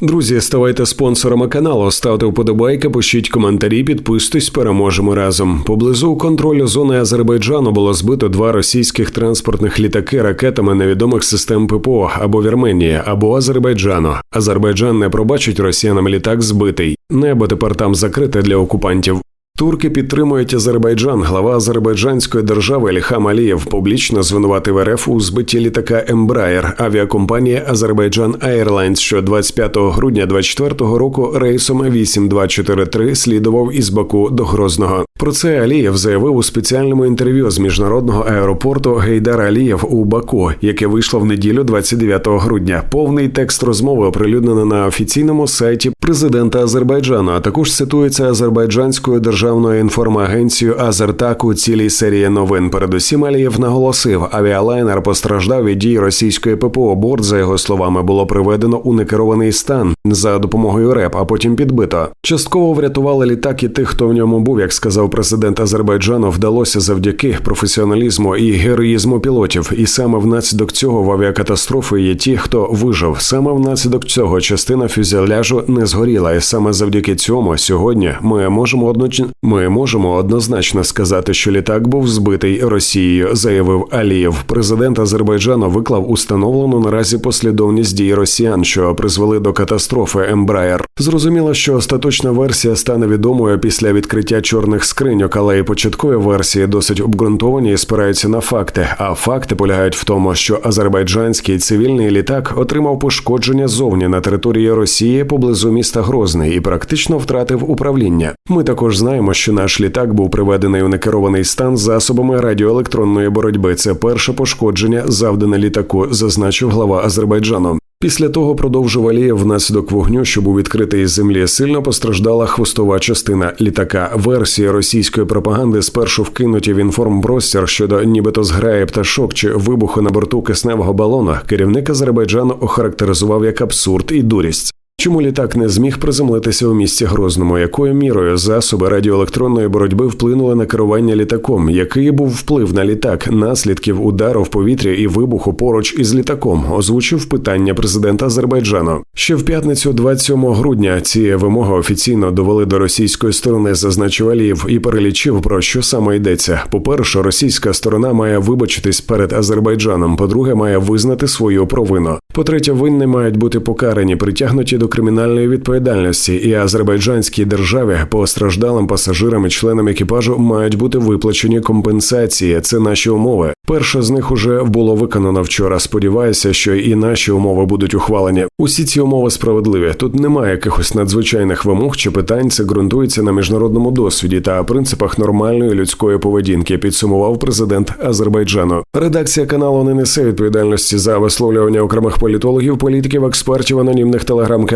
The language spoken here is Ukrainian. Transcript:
Друзі, ставайте спонсорами каналу, ставте вподобайки, пишіть коментарі, підписуйтесь, переможемо разом. Поблизу контролю зони Азербайджану було збито два російських транспортних літаки ракетами невідомих систем ППО або Вірменії, або Азербайджану. Азербайджан не пробачить росіянам літак збитий. Небо тепер там закрите для окупантів. Турки підтримують Азербайджан. Глава азербайджанської держави Ільхам Алієв публічно звинуватив РФ у збитті літака Ембраєр авіакомпанії Азербайджан Airlines, що 25 грудня 24 року рейсом 8243 слідував із Баку до Грозного. Про це Алієв заявив у спеціальному інтерв'ю з міжнародного аеропорту Гейдар Алієв у Баку, яке вийшло в неділю 29 грудня. Повний текст розмови оприлюднено на офіційному сайті президента Азербайджану. А також цитується азербайджанською державною інформагенцією Азертак у цілій серії новин. Передусім Алієв наголосив, авіалайнер постраждав від дій російської ППО. Борт, за його словами, було приведено у некерований стан за допомогою РЕП, а потім підбито. Частково врятували літак і тих, хто в ньому був, як сказав президент Азербайджану, вдалося завдяки професіоналізму і героїзму пілотів. І саме внаслідок цього в авіакатастрофи є ті, хто вижив. Саме внаслідок цього частина фюзеляжу не згоріла, і саме завдяки цьому сьогодні ми можемо одноч... ми можемо однозначно сказати, що літак був збитий Росією, заявив Алієв. Президент Азербайджану виклав установлену наразі послідовність дій росіян, що призвели до катастрофи Ембраєр. Зрозуміло, що остаточна версія стане відомою після відкриття чорних скриньок, але і початкові версії досить обґрунтовані і спираються на факти. А факти полягають в тому, що азербайджанський цивільний літак отримав пошкодження зовні на території Росії поблизу міста Грозний і практично втратив управління. Ми також знаємо, що наш літак був приведений у некерований стан засобами радіоелектронної боротьби. Це перше пошкодження, завдане літаку, зазначив глава Азербайджану. Після того продовжив Алієв внаслідок вогню, що був відкритий із землі, сильно постраждала хвостова частина літака. Версії російської пропаганди спершу вкинуті в інформпростір щодо нібито зграє пташок чи вибуху на борту кисневого балона. Керівник Азербайджану охарактеризував як абсурд і дурість. Чому літак не зміг приземлитися у місті Грозному? Якою мірою засоби радіоелектронної боротьби вплинули на керування літаком? Який був вплив на літак, наслідків удару в повітря і вибуху поруч із літаком? Озвучив питання президента Азербайджану. Ще в п'ятницю, 27 грудня, ці вимоги офіційно довели до російської сторони, зазначив Алієв і перелічив про що саме йдеться. По перше, російська сторона має вибачитись перед Азербайджаном. По-друге, має визнати свою провину. По третє, винні мають бути покарані, притягнуті до кримінальної відповідальності, і азербайджанській державі постраждалим пасажирам і членам екіпажу мають бути виплачені компенсації. Це наші умови. Перше з них уже було виконано вчора. Сподіваюся, що і наші умови будуть ухвалені. Усі ці умови справедливі. Тут немає якихось надзвичайних вимог чи питань. Це ґрунтується на міжнародному досвіді та принципах нормальної людської поведінки. Підсумував президент Азербайджану. Редакція каналу не несе відповідальності за висловлювання окремих політологів, політиків, експертів, анонімних телеграм-каналів.